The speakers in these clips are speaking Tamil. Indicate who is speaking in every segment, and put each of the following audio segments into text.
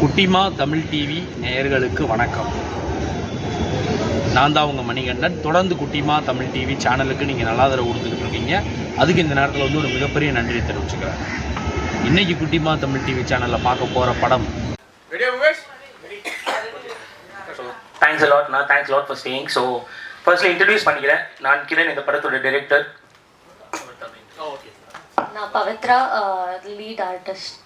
Speaker 1: குட்டிமா தமிழ் டிவி நேயர்களுக்கு வணக்கம். நான் தான் உங்கள் மணிகண்டன். தொடர்ந்து குட்டிமா தமிழ் டிவி சேனலுக்கு நீங்கள் நல்லா ஆதரவு கொடுத்துக்கிட்டு இருக்கீங்க. அதுக்கு இந்த நேரத்தில் வந்து ஒரு மிகப்பெரிய நன்றியை தெரிவிச்சுக்கிறேன். இன்னைக்கு குட்டிமா தமிழ் டிவி சேனலில் பார்க்க போகிற படம்.
Speaker 2: தேங்க்ஸ் அலாட் நான் thanks lot for staying so firstly introduce பண்ணிக்கிறேன். நான் கிரண் இந்த படத்தோட டைரக்டர்
Speaker 3: நான் பவித்ரா லீட் ஆர்டிஸ்ட்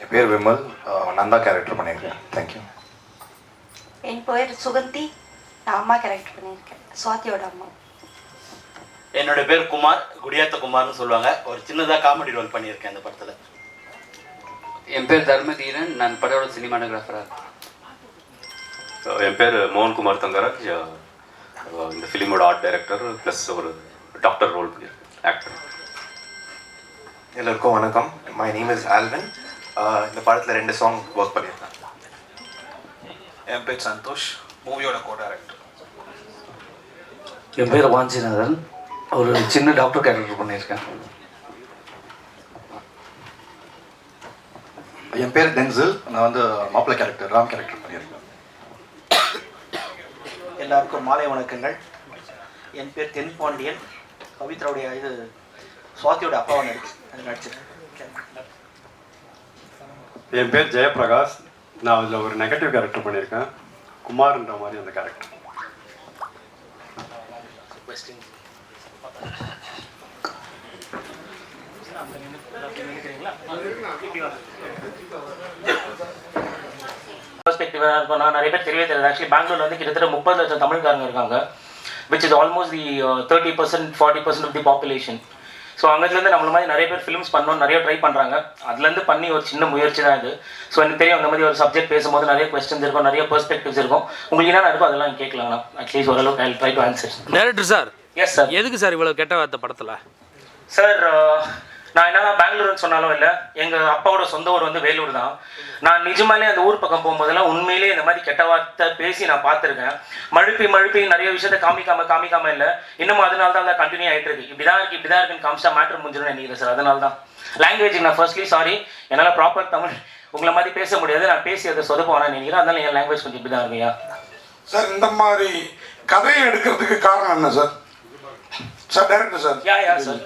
Speaker 4: என் பேர் விமல். நான் தான் கேரக்டர் பண்ணியிருக்கேன். தேங்க்யூ
Speaker 5: என் பேர் சுகந்தி. நான் அம்மா கேரக்டர் பண்ணியிருக்கேன். சுவாதியோட அம்மா.
Speaker 6: என்னோட பேர் குமார். குடியாத்த குமார்னு சொல்லுவாங்க. ஒரு சின்னதாக காமெடி ரோல் பண்ணியிருக்கேன் இந்த படத்தில்.
Speaker 7: என் பேர் தர்மதீரன். நான் படோட சினிமாட்டோகிராஃபராக
Speaker 8: என் பேர் மோகன்குமார் தங்கராஜ். இந்த ஃபிலிமோட ஆர்ட் டைரக்டர் ப்ளஸ் ஒரு டாக்டர் ரோல் பண்ணியிருக்கேன். ஆக்டர்
Speaker 4: எல்லாருக்கும் வணக்கம். மை நேம் இஸ் ஆல்வின் இந்த படத்தில் ரெண்டு சாங் ஒர்க் பண்ணியிருக்கேன்
Speaker 9: என் பேர் சந்தோஷ் மூவியோட கோ டைரக்டர்
Speaker 10: என் பேர் வாஞ்சிநாதன். ஒரு சின்ன டாக்டர் கேரக்டர் பண்ணியிருக்கேன்.
Speaker 4: என் பேர் டென்சில். நான் வந்து மாப்பிள்ளை கேரக்டர் ராம் கேரக்டர் பண்ணியிருக்கேன்.
Speaker 9: எல்லாருக்கும் மாலை வணக்கங்கள். என் பேர் தென் பாண்டியன் பவித்ராவுடைய இது சுவாதியோட அப்பாவை நடிச்சு நடிச்சிருக்கேன்.
Speaker 8: என் பேர் ஜெயபிரகாஷ் நான் அதில் ஒரு நெகட்டிவ் கேரக்டர் பண்ணியிருக்கேன். குமார்ன்ற மாதிரி அந்த கேரக்டர்
Speaker 2: இப்போ நான் நிறைய பேர் தெரியவே தெரியாது ஆக்சுவலி பெங்களூர்ல வந்து கிட்டத்தட்ட முப்பது லட்சம் தமிழ்காரங்க இருக்காங்க which is almost the thirty percent forty percent of the population so அங்கேருந்து நம்மள மாதிரி நிறைய பேர் ஃபிலிம்ஸ் பண்ணணும் நிறைய ட்ரை பண்ணுறாங்க அதுலேருந்து பண்ணி ஒரு சின்ன முயற்சி தான் இது. ஸோ எனக்கு தெரியும் அந்த மாதிரி ஒரு சப்ஜெக்ட் பேசும்போது நிறைய கொஸ்டின்ஸ் இருக்கும் நிறைய பெர்ஸ்பெக்டிவ்ஸ் இருக்கும். உங்களுக்கு என்ன இருக்கும் அதெல்லாம் கேட்கலாம். அட்லீஸ்ட் ஓரளவுக்கு I try to answer
Speaker 1: director sir
Speaker 2: yes sir
Speaker 1: எதுக்கு சார் இவ்வளோ கெட்ட வார்த்தை படத்தில்?
Speaker 2: சார் நான் என்னதான் பெங்களூர்னு சொன்னாலும் இல்லை எங்கள் அப்பாவோட சொந்த ஊர் வந்து வேலூர் தான். நான் நிஜமாலே அந்த ஊர் பக்கம் போகும்போதெல்லாம் உண்மையிலேயே இந்த மாதிரி கெட்ட வார்த்தை பேசி நான் பார்த்துருக்கேன். மழுப்பி மழுப்பி நிறைய விஷயத்த காமிக்காம காமிக்காம இல்லை. இன்னமும் அதனால தான் தான் கண்டினியூ ஆகிட்டு இருக்கு இப்படி தான் இருக்கு இப்படி தான் இருக்குன்னு காமிச்சா மேட்ரு முடிஞ்சிடும் நினைக்கிறேன் சார் அதனால தான். லாங்குவேஜ் நான் ஃபர்ஸ்ட்லி சாரி என்னால் ப்ராப்பர் தமிழ் உங்களை மாதிரி பேச முடியாது. நான் பேசி அதை சொதப்ப வேணாம்னு நினைக்கிறேன். அதனால என் லாங்குவேஜ் கொஞ்சம் இப்படி தான் இருக்குயா
Speaker 11: சார் இந்த மாதிரி கதையை எடுக்கிறதுக்கு காரணம் என்ன sir sir director sir
Speaker 2: ya ya sir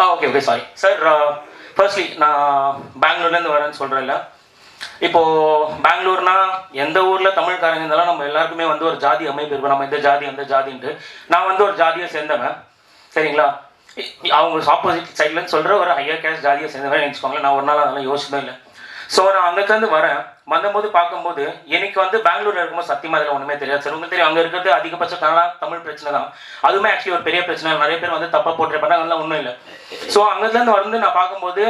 Speaker 2: ah okay okay sorry sir firstly நான் பெங்களூர்லேருந்து வரேன்னு சொல்கிறேன்ல இப்போது பெங்களூர்னா எந்த ஊரில் தமிழ்காரங்க இருந்தாலும் நம்ம எல்லாருக்குமே வந்து ஒரு ஜாதி அமைப்பு இருக்கும். நம்ம இந்த ஜாதி அந்த ஜாதின்ட்டு. நான் வந்து ஒரு ஜாதியை சேர்ந்தவன். சரிங்களா? அவங்க ஆப்போசிட் சைட்லன்னு சொல்கிற ஒரு ஹையர் கேஸ்ட் ஜாதியை சேர்ந்தவன். நினச்சிக்கோங்களேன் நான் ஒரு நாள் அதெல்லாம் யோசிச்சதும் இல்லை. ஸோ நான் அங்கேருந்து வரேன். வந்தபோது பார்க்கும்போது எனக்கு வந்து பெங்களூர்ல இருக்கும்போது சத்தியமா அதில் ஒன்றுமே தெரியாது. சார் உங்களுக்கு தெரியும் அங்கே இருக்கிறது அதிகபட்ச கனடா தமிழ் பிரச்சனை தான். அதுவுமே ஆக்சுவலி ஒரு பெரிய பிரச்சனை. நிறைய பேர் வந்து தப்பாக போட்டு பண்ணாங்க. அதெல்லாம் ஒன்றும் இல்லை. ஸோ அங்கேருந்து வந்து நான் பார்க்கும்போது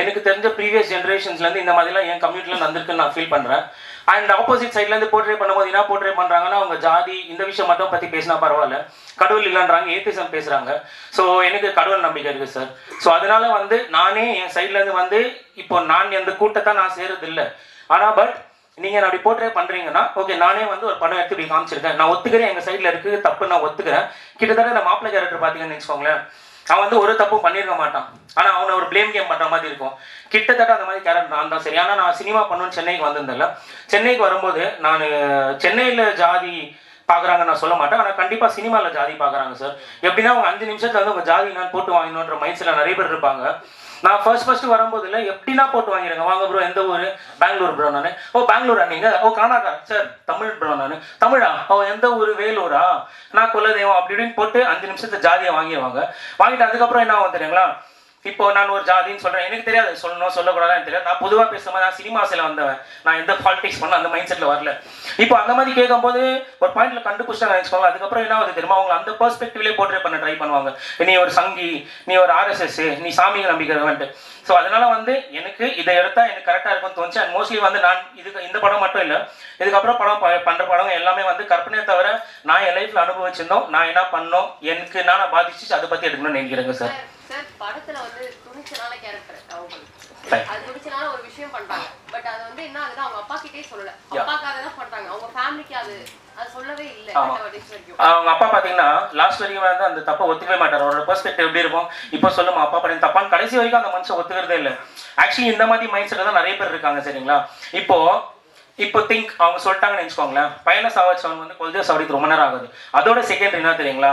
Speaker 2: எனக்கு தெரிஞ்ச ப்ரீவியஸ் ஜென்ரேஷன்ஸ்லேருந்து இந்த மாதிரிலாம் என் கம்யூனிட்டியில் வந்திருக்குன்னு நான் ஃபீல் பண்ணுறேன் அண்ட் ஆப்போசிட் சைட்லேருந்து போர்ட்ரே பண்ணும்போது என்ன போர்ட்ரே பண்ணுறாங்கன்னா அவங்க ஜாதி இந்த விஷயம் மட்டும் பற்றி பேசினா பரவாயில்ல. கடவுள் இல்லைன்றாங்க ஏத்திசம் பேசுகிறாங்க ஸோ எனக்கு கடவுள் நம்பிக்கை இருக்குது சார் ஸோ அதனால வந்து நானே என் சைட்லேருந்து வந்து இப்போ நான் எந்த கூட்டத்தை நான் சேருறது இல்லை ஆனால் பட் நீங்கள் அப்படி போர்ட்ரே பண்ணுறீங்கன்னா ஓகே நானே வந்து ஒரு படம் எடுத்து இப்படி காமிச்சிருக்கேன். நான் ஒத்துக்கிறேன் எங்கள் சைடில் இருக்குது தப்பு நான் ஒத்துக்கிறேன். கிட்டத்தட்ட இந்த மாப்பிள்ளை கேரக்டர் பார்த்தீங்கன்னு வச்சுக்கோங்களேன் அவன் வந்து ஒரு தப்பும் பண்ணியிருக்க மாட்டான். ஆனால் அவனை ஒரு ப்ளேம் கேம் பண்ணுற மாதிரி இருக்கும். கிட்டத்தட்ட அந்த மாதிரி கேரக்டர் நான் தான். சரி ஆனால் நான் சினிமா பண்ணணும்னு சென்னைக்கு வந்திருந்தேன்ல. சென்னைக்கு வரும்போது நான் சென்னையில் ஜாதி பார்க்குறாங்க நான் சொல்ல மாட்டேன். ஆனால் கண்டிப்பாக சினிமாவில் ஜாதி பார்க்குறாங்க சார் எப்படின்னா அவங்க அஞ்சு நிமிஷத்தில் வந்து உங்கள் ஜாதி நான் போட்டு வாங்கணுன்ற மைண்ட்ஸில் நிறைய பேர் இருப்பாங்க. நான் ஃபர்ஸ்ட் ஃபர்ஸ்ட் வரும்போது இல்லை எப்படின்னா போட்டு வாங்கிடுங்க. வாங்க ப்ரோ எந்த ஊர்? பெங்களூர் ப்ரோ நான். ஓ பெங்களூரா நீங்க? ஓ கர்நாடகா. சார் தமிழ் ப்ரோ நான். தமிழா? ஓ எந்த ஊர்? வேலூரா? நான் குலதெய்வம் அப்படி இப்படின்னு போட்டு அஞ்சு நிமிஷத்தை ஜாதியை வாங்கிடுவாங்க. வாங்கிட்டு அதுக்கப்புறம் என்ன ஆகும் இப்போ நான் ஒரு ஜாதின்னு சொல்றேன். எனக்கு தெரியாது. சொல்லணும் சொல்லக்கூடாதுன்னு தெரியாது. நான் பொதுவாக பேசும்போது நான் சினிமாஸில் வந்தவன். நான் எந்த பாலிடிக்ஸ் பண்ண அந்த மைண்ட் செட்டில் வரல. இப்போ அந்த மாதிரி கேட்கும்போது ஒரு பாயிண்ட்ல கண்டுபிடிச்சாங்க வச்சுக்கோங்க அதுக்கப்புறம் என்ன ஆகுது தெரியுமா? அவங்க அந்த பெர்ஸ்பெக்டிவ்லேயே போர்ட்ரே பண்ண ட்ரை பண்ணுவாங்க. நீ ஒரு சங்கி நீ ஒரு ஆர்எஸ்எஸ் நீ சாமியை நம்பிக்கிறவன்ட்டு. ஸோ அதனால வந்து எனக்கு இதை எடுத்தா எனக்கு கரெக்டாக இருக்கும்னு தோணுச்சு. அண்ட் மோஸ்ட்லி வந்து நான் இதுக்கு இந்த படம் மட்டும் இல்லை. இதுக்கப்புறம் படம் ப- படம் எல்லாமே வந்து கற்பனையை தவிர நான் என் லைஃப்ல அனுபவிச்சிருந்தோம். நான் என்ன பண்ணோம்? எனக்கு நான் பாதிச்சு அதை பத்தி எடுக்கணும்னு நினைக்கிறேங்க சார்
Speaker 3: சார் படத்துல வந்து துணிச்சலான கேரக்டர்
Speaker 2: Fine.
Speaker 3: அது துணிச்சலான ஒரு விஷயம்
Speaker 12: விஷயம் பண்றாங்க. பட் அது வந்து என்ன ஆகுது அவங்க அப்பா கிட்டே சொல்லல.
Speaker 2: Yeah.
Speaker 12: அப்பாக்காக தான் பண்றாங்க. அவங்க ஃபேமிலிக்கு அது அது சொல்லவே இல்லை.
Speaker 2: ஆமா.
Speaker 12: இந்த வயசு வரைக்கும்.
Speaker 2: அவங்க அப்பா பாத்தீங்கன்னா லாஸ்ட் வரைக்கும் வந்து அந்த தப்பை ஒத்துக்கவே மாட்டார். அவரோட பெர்ஸ்பெக்டிவ் எப்படி இருக்கும்? இப்போ சொல்லுமா அப்பா பண்ணி தப்பான்னு கடைசி வரைக்கும் அந்த மனுஷன் ஒத்துக்கிறதே இல்லை. ஆக்சுவலி இந்த மாதிரி மைண்ட் செட் தான் நிறைய பேர் இருக்காங்க சரிங்களா? இப்போ இப்போ திங்க் அவங்க சொல்லிட்டாங்கன்னு வச்சுக்கோங்களேன். பையனை சாவச்சவங்க வந்து கொள்கையை சாவடிக்கு ரொம்ப நேரம் ஆகுது. அதோட செகண்ட் என்ன தெரியுங்களா?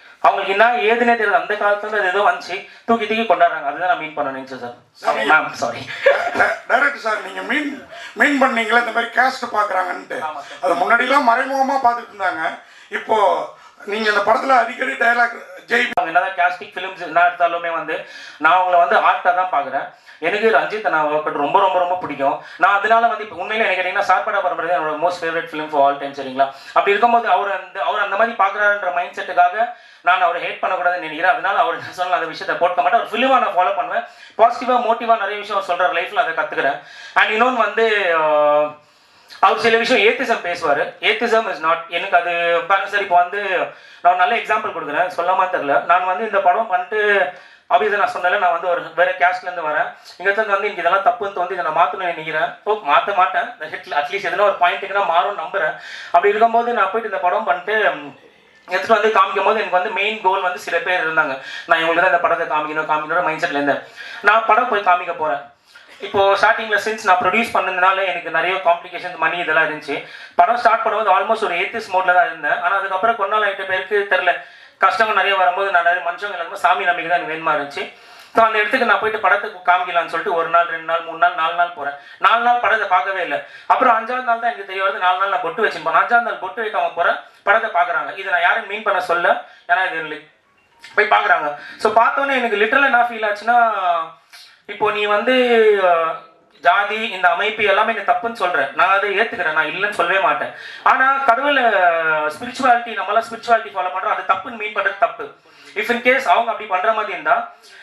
Speaker 2: அவங்களுக்கு என்ன ஏதுனே தெரியல. அந்த காலத்துல அது ஏதோ வந்துச்சு. தூக்கி தூக்கி கொண்டாடுறாங்க. அதுதான் நான் மீன் பண்ண நினைச்சேன் sir. Ma'am sorry
Speaker 11: director sir நீங்க மீன் மீன் பண்ணீங்களா? இந்த மாதிரி கேஸ்ட் பாக்குறாங்கன்ட்டு. அது முன்னாடிலாம் மறைமுகமா பார்த்துட்டு இருந்தாங்க. இப்போ நீங்க இந்த படத்துல அடிக்கடி டயலாக் ஜெய்
Speaker 2: அவங்க என்னதான் கேஸ்டிக் ஃபிலிம்ஸ் என்ன எடுத்தாலுமே வந்து நான் அவங்கள வந்து ஆர்ட்டாக தான் பார்க்குறேன். எனக்கு ரஞ்சித் நான் பட் ரொம்ப ரொம்ப ரொம்ப பிடிக்கும். நான் அதனால வந்து இப்போ உண்மையில எனக்கு கேட்டிங்கன்னா சார்படா பரம்பரை தான் என்னோட most favourite film for all time சரிங்களா? அப்படி இருக்கும்போது அவர் அந்த அவர் அந்த மாதிரி பார்க்குறாருன்ற மைண்ட் செட்டுக்காக நான் அவரை ஹேட் பண்ணக்கூடாதுன்னு நினைக்கிறேன். அதனால அவர் சொன்ன அந்த விஷயத்தை போட்ட மாட்டேன். அவர் ஃபிலிமாக நான் ஃபாலோ பண்ணுவேன். பாசிட்டிவாக மோட்டிவாக நிறைய விஷயம் அவர் சொல்கிறார் லைஃப்பில் அதை கற்றுக்கிறேன் அண்ட் இன்னொன்று வந்து அவர் சில விஷயம் ஏத்திசம் பேசுவார். ஏத்திசம் இஸ் நாட் எனக்கு அது பாருங்க சார் இப்போ வந்து நான் நல்ல எக்ஸாம்பிள் கொடுக்குறேன். சொல்லாமா தெரில நான் வந்து இந்த படம் பண்ணிட்டு அபிதை நான் சொன்னல நான் வந்து ஒரு வேற கேஸ்ட்லேருந்து வரேன். இங்கே வந்து இங்கே இதெல்லாம் தப்புன்னு வந்து இதை நான் மாத்தணும்னு நினைக்கிறேன். ஓ மாற்ற மாட்டேன். அட்லீஸ்ட் எதனா ஒரு பாயிண்ட்டுக்கு நான் மாறும் நம்புறேன். அப்படி இருக்கும்போது நான் போயிட்டு இந்த படம் பண்ணிட்டு எடுத்துகிட்டு வந்து காமிக்கும் போது எனக்கு வந்து மெயின் கோல் வந்து சில பேர் இருந்தாங்க. நான் இவங்களுக்கு தான் இந்த படத்தை காமிக்கணும் காமிக்கணும் மைண்ட் செட்லேருந்து இருந்தேன். நான் படம் போய் காமிக்க போகிறேன் இப்போ ஸ்டார்டிங்ல சின்ஸ் நான் ப்ரொடியூஸ் பண்ணதுனால எனக்கு நிறைய காம்ப்ளிகேஷன் மணி இதெல்லாம் இருந்துச்சு. படம் ஸ்டார்ட் பண்ணும்போது ஆல்மோஸ்ட் ஒரு எய்த்திஸ் மோட்டில் தான் இருந்தேன். ஆனால் அதுக்கப்புறம் கொஞ்ச நாள் எட்டு பேருக்கு தெரில கஷ்டங்கள் நிறைய வரும்போது நான் நிறைய மனுஷங்க எல்லாமே சாமி நம்பிக்கை தான் எனக்கு வேணுமா இருந்துச்சு. ஸோ அந்த இடத்துக்கு நான் போயிட்டு படத்துக்கு காமிக்கலாம்னு சொல்லிட்டு ஒரு நாள் ரெண்டு நாள் மூணு நாள் நாலு நாள் போகிறேன் நாலு நாள் படத்தை பார்க்கவே இல்லை. அப்புறம் அஞ்சாவது நாள் தான் எனக்கு தெரிய வருது நாலு நாள் நான் பொட்டு வச்சிருப்பேன் அஞ்சாவது நாள் பொட்டு வைக்காம போகிறேன் படத்தை பார்க்குறாங்க. இதை நான் யாரும் மீன் பண்ண சொல்ல ஏன்னா இது போய் பார்க்குறாங்க. ஸோ பார்த்தோன்னே எனக்கு லிட்டரலாக என்ன ஃபீல் ஆச்சுன்னா இப்போ நீ வந்து ஜாதி இந்த அமைப்பு எல்லாமே நீ தப்புன்னு சொல்றேன். நான் அதை ஏத்துக்கிறேன். நான் இல்லைன்னு சொல்லவே மாட்டேன். ஆனா கடவுள் ஸ்பிரிச்சுவாலிட்டி நம்மளாம் ஸ்பிரிச்சுவாலிட்டி ஃபாலோ பண்றோம். அது தப்புன்னு மீன் பண்றது தப்பு. இஃப் இன் கேஸ் அவங்க அப்படி பண்ற மாதிரி இருந்தா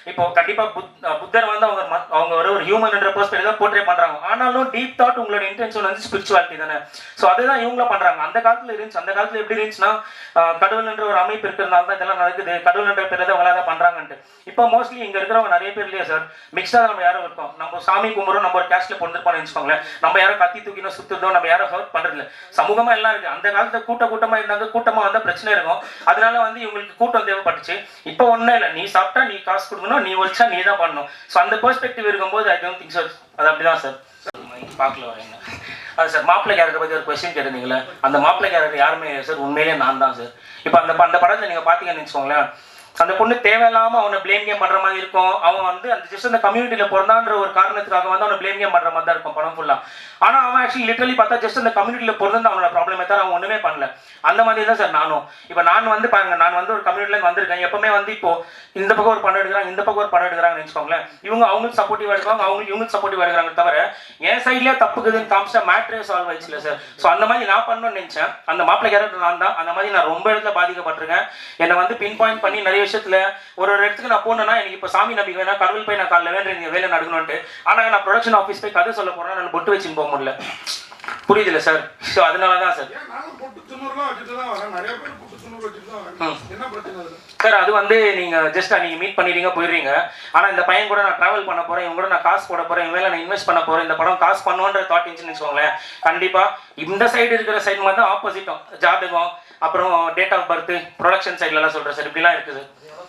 Speaker 2: இப்போ கண்டிப்பா புத் புத்தர் வந்து அவங்க ம- அவங்க ஒரு ஒரு ஹியூமன்ன்ற என்ற தான் போர்ட்ரே பண்றாங்க. ஆனாலும் டீப் தாட் உங்களோட இன்டென்ஷன் வந்து ஸ்பிரிச்சுவாலிட்டி தானே. ஸோ அதுதான் இவங்களும் பண்றாங்க. அந்த காலத்துல இருந்துச்சு. அந்த காலத்துல எப்படி இருந்துச்சுன்னா கடவுள்ன்ற ஒரு அமைப்பு இருக்கிறதுனால தான் இதெல்லாம் நடக்குது. கடவுள்ன்ற பேர் தான் அவங்களா பண்றாங்கன்ட்டு. இப்போ மோஸ்ட்லி இங்க இருக்கிறவங்க நிறைய பேர் இல்லையா சார் மிக்ஸ்டா நம்ம யாரும் இருக்கோம். நம்ம சாமி கும்பிடுறோம் நம்ம ஒரு கேஸ்ட்ல பொறுத்திருப்போம்னு வச்சுக்கோங்களேன். நம்ம யாரும் கத்தி தூக்கினோ சுத்துறதோ நம்ம யாரும் ஹர்ட் பண்றது சமூகமா எல்லாம் இருக்கு. அந்த காலத்துல கூட்ட கூட்டமா இருந்தாங்க. கூட்டமா வந்தா பிரச்சனை இருக்கும். அதனால வந்து இவங்களுக்கு கூட்டம் தேவைப்பட்டுச்சு. இப்போ ஒண்ணும் இல்லை. நீ சாப்பிட்டா நீ காசு கொடுக்கணும். நீ ஒழிச்சா நீ தான் பண்ணணும். ஸோ அந்த பெர்ஸ்பெக்டிவ் இருக்கும்போது ஐ டோன்ட் திங்க் சார் அது அப்படிதான் சார் பார்க்கல வரீங்க அது சார் மாப்பிள்ளை கேரக்டர் பத்தி ஒரு கொஸ்டின் கேட்டிருந்தீங்களே அந்த மாப்பிள்ளை கேரக்டர் யாருமே சார் உண்மையிலேயே நான் தான் சார் இப்போ அந்த அந்த படத்தில் நீங்க பாத்தீங்கன்னு வச்சுக்கோங்களேன். அந்த பொண்ணு தேவையில்லாம அவனை பிளேம் கேம் பண்ற மாதிரி இருக்கும். அவன் வந்து அந்த ஜஸ்ட் அந்த கம்யூனிட்டியில பிறந்தான்ற ஒரு காரணத்துக்காக வந்து அவனை பிளேம் கேம் பண்ற மாதிரி தான் இருக்கும் படம் ஃபுல்லா ஆனா அவன் ஆக்சுவலி லிட்டரலி பார்த்தா ஜஸ்ட் அந்த கம்யூனிட்டியில பிறந்து அவனோட ப்ராப்ளமே தவிர அவன் ஒண்ணுமே பண்ணல. அந்த மாதிரி தான் சார் நானும். இப்போ நான் வந்து பாருங்க நான் வந்து ஒரு கம்யூனிட்டில வந்திருக்கேன். எப்பவுமே வந்து இப்போ இந்த பக்கம் ஒரு படம் எடுக்கிறாங்க இந்த பக்கம் ஒரு படம் எடுக்கிறாங்கன்னு வச்சுக்கோங்களேன். இவங்க அவங்களுக்கு சப்போர்ட்டிவ் எடுக்கிறாங்க அவங்களுக்கு இவங்களுக்கு சப்போர்ட்டிவ் எடுக்கிறாங்க தவிர என் சைட்லயே தப்புக்குதுன்னு காமிச்சா மேட்ரே சால்வ் ஆயிடுச்சுல சார் ஸோ அந்த மாதிரி நான் பண்ணணும்னு நினைச்சேன். அந்த மாப்பிள்ளை கேரக்டர் நான் தான். அந்த மாதிரி நான் ரொம்ப இடத்துல பாதிக்கப்பட்டிருக்கேன். என்னை வந்து பின் பாயிண்ட் பண்ணி நிறைய விஷயத்துல ஒரு ஒரு இடத்துக்கு நான் போனேன்னா எனக்கு இப்போ சாமி நம்பிக்கை வேணா கடவுள் போய் நான் காலைல வேணும் நீங்க வேலை நடக்கணும்ட்டு ஆனா நான் ப்ரொடக்ஷன் ஆஃபீஸ் போய் கதை சொல்ல போறேன்னா நான் பொட்டு வச்சுன்னு போக முடியல. புரியுதுல்ல சார்? ஸோ அதனால தான் சார்
Speaker 11: தான் தான்
Speaker 2: சார் அது வந்து நீங்க ஜஸ்ட் நீங்க மீட் பண்ணிடுறீங்க போயிடுறீங்க. ஆனா இந்த பையன் கூட நான் டிராவல் பண்ண போறேன் இவங்க கூட நான் காசு போட போறேன் இவங்க மேல நான் இன்வெஸ்ட் பண்ண போறேன் இந்த படம் காசு பண்ணுவோன்ற தாட் இருந்துச்சுன்னு வச்சுக்கோங்களேன். கண்டிப்பா இந்த சைடு இருக்கிற சைடு வந்து ஆப்போசிட்டும் ஜாதகம் அப்புறம் டேட் ஆஃப் பர்த் ப்ரொடக்ஷன் சைட்ல எல்லாம் சொல்றேன் சார் இப்படிலாம் இருக்குது.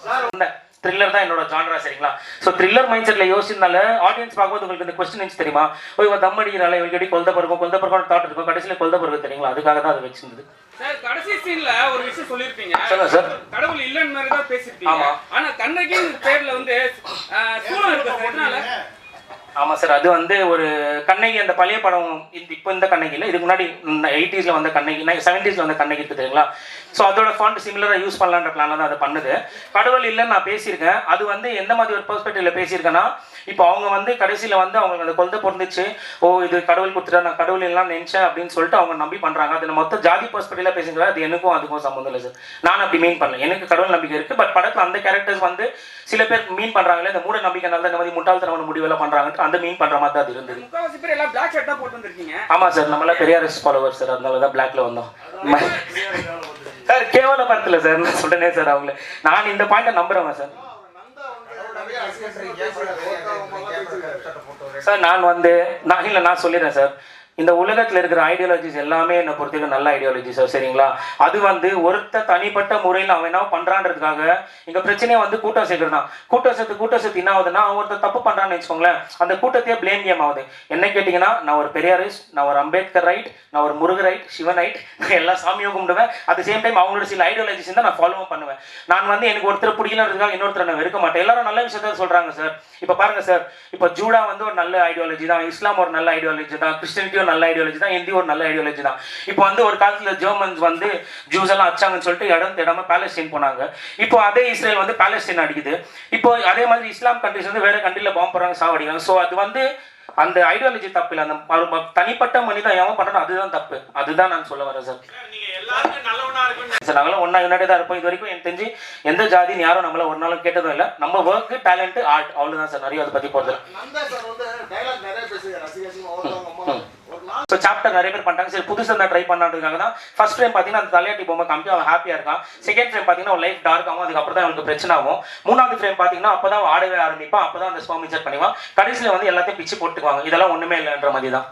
Speaker 2: சார் த்ரில்லர் தான் என்னோட ஜான்ரா சரிங்களா? ஸோ த்ரில்லர் மைண்ட் செட்ல யோசிச்சதுனால ஆடியன்ஸ் பார்க்கும்போது உங்களுக்கு இந்த கொஸ்டின் இருந்துச்சு தெரியுமா? ஓ இவன் தம் அடிக்கிறாள் இவங்க எப்படி கொல்த பிறக்கும் கொல்த பிறக்கும் தாட் இருக்கும் கடைசியில் கொல்த பிறகு தெரியுங்களா? அதுக்காக தான் அது வச்சிருந்தது.
Speaker 13: சார் கடைசி சீன்ல ஒரு விஷயம் சொல்லிருப்பீங்க
Speaker 2: சொல்லுங்க சார்.
Speaker 13: கடவுள் இல்லைன்னு மாதிரி தான் பேசிருப்பீங்க
Speaker 2: ஆமா.
Speaker 13: ஆனா கண்ணகி பேர்ல வந்து இருக்கு
Speaker 2: ஆமா சார் அது வந்து ஒரு கண்ணகி அந்த பழைய படம் இப்போ இந்த கண்ணகி இல்லை. இதுக்கு முன்னாடி எயிட்டிஸ்ல வந்த கண்ணகி செவன்டீஸ்ல வந்த கண்ணகி இருக்கு தெரியுங்களா? ஸோ அதோட ஃபாண்ட் சிமிலராக யூஸ் பண்ணலான்ற பிளானில் தான் அதை பண்ணுது. கடவுள் இல்லைன்னு நான் பேசியிருக்கேன். அது வந்து எந்த மாதிரி ஒரு பெர்ஸ்பெக்டிவ்ல பேசியிருக்கேன்னா இப்போ அவங்க வந்து கடைசியில் வந்து அவங்களுக்கு அந்த குழந்தை பிறந்துச்சு ஓ இது கடவுள் கொடுத்துட்டா நான் கடவுள் எல்லாம் நினைச்சேன் அப்படின்னு சொல்லிட்டு அவங்க நம்பி பண்ணுறாங்க அது மொத்த ஜாதி பெர்ஸ்பெக்டிவ்ல பேசுகிறேன் அது எனக்கும் அதுக்கும் சம்மந்தம் இல்லை சார் நான் அப்படி மீன் பண்ணல. எனக்கு கடவுள் நம்பிக்கை இருக்குது பட் படத்தில் அந்த கேரக்டர்ஸ் வந்து சில பேர் மீன் பண்ணுறாங்களே இந்த மூட நம்பிக்கைனால தான் இந்த மாதிரி முட்டாள்தனமான முடிவெல்லாம் பண்ணுறாங்கன்ட்டு அந்த மீன் பண்ணுற மாதிரி தான் அது இருந்தது. ஆமாம் சார் நம்மளாம் பெரியார் ஃபாலோவர் சார் அதனால தான் பிளாக்ல வந்தோம் சார் கேவலப்படுத்தல சார் நான் சொல்றேனே சார் அவங்கள. நான் இந்த பாயிண்ட்டை நம்புறேன் சார். சார் நான் வந்து நான் இல்லை நான் சொல்லிடுறேன் சார். இந்த உலகத்தில் இருக்கிற ஐடியாலஜிஸ் எல்லாமே என்னை பொறுத்தவரைக்கும் நல்ல ஐடியாலஜி சரிங்களா? அது வந்து ஒருத்த தனிப்பட்ட முறையில் அவன் என்ன பண்ணுறான்றதுக்காக இங்கே பிரச்சனையே வந்து கூட்டம் சேர்க்கறது தான் கூட்டம் சேர்த்து கூட்டம் சேர்த்து என்ன ஆகுதுன்னா அவன் ஒருத்தர் தப்பு பண்ணுறான்னு வச்சுக்கோங்களேன். அந்த கூட்டத்தையே பிளேம் கேம் ஆகுது. என்ன கேட்டிங்கன்னா நான் ஒரு பெரியார் நான் ஒரு அம்பேத்கர் ரைட் நான் ஒரு முருக ரைட் சிவன் ரைட் எல்லா சாமியும் கும்பிடுவேன். அட் சேம் டைம் அவங்களோட சில ஐடியாலஜிஸ் தான் நான் ஃபாலோவும் பண்ணுவேன். நான் வந்து எனக்கு ஒருத்தர் பிடிக்கலன்றதுக்காக இன்னொருத்தரை நான் வெறுக்க மாட்டேன். எல்லாரும் நல்ல விஷயத்த சொல்கிறாங்க சார் இப்போ பாருங்க சார் இப்போ ஜூடா வந்து ஒரு நல்ல ஐடியாலஜி தான். இஸ்லாம் ஒரு நல்ல ஐடியாலஜி தான். கிறிஸ்டியனிட்டி நல்ல ஐடியாலஜி தான் இந்தி ஒரு நல்ல ஐடியாலஜி தான். இப்போ வந்து ஒரு காலத்தில் ஜெர்மன்ஸ் வந்து ஜூஸ் எல்லாம் அச்சாங்கன்னு சொல்லிட்டு இடம் தேடாம பாலஸ்தீன் போனாங்க. இப்போ அதே இஸ்ரேல் வந்து பாலஸ்தீன் அடிக்குது. இப்போ அதே மாதிரி இஸ்லாம் கண்ட்ரிஸ் வந்து வேற கண்ட்ரியில் பாம்பு போடுறாங்க சாவடிக்கிறாங்க ஸோ அது வந்து அந்த ஐடியாலஜி தப்பு இல்லை. அந்த தனிப்பட்ட மனிதன் எவன் பண்ணுறோம் அதுதான் தப்பு. அதுதான் நான் சொல்ல வரேன் சார் சார் நாங்களாம் ஒன்றா யுனைடே தான் இருப்போம். இது வரைக்கும் எனக்கு தெரிஞ்சு எந்த ஜாதின்னு யாரும் நம்மள ஒரு நாளும் கேட்டதும் இல்லை. நம்ம ஒர்க்கு டேலண்ட் ஆர்ட் அவ்வளோதான் சார் நிறைய அதை பற்றி போகிறது ஸோ சாப்டர் நிறைய பேர் பண்ணிட்டாங்க சரி புதுசாக தான் ட்ரை பண்ணான்றதுக்காக தான் ஃபர்ஸ்ட் ஃப்ரேம் பார்த்தீங்கன்னா அந்த தலையாட்டி பொம்மை காமிச்சு அவன் ஹாப்பியாக இருக்கான். செகண்ட் ஃப்ரேம் பார்த்தீங்கன்னா அவன் லைஃப் டார்க் ஆகும். அதுக்கப்புறம் தான் அவனுக்கு பிரச்சனை ஆகும். மூணாவது ஃப்ரேம் பார்த்தீங்கன்னா அப்போ தான் ஆடவே ஆரம்பிப்பான். அப்போ தான் அந்த ஸ்பாம் இன்செக்ட் பண்ணுவான் கடைசியில் வந்து எல்லாத்தையும் பிச்சு போட்டுக்குவாங்க. இதெல்லாம் ஒன்றுமே இல்லைன்ற மாதிரி தான்.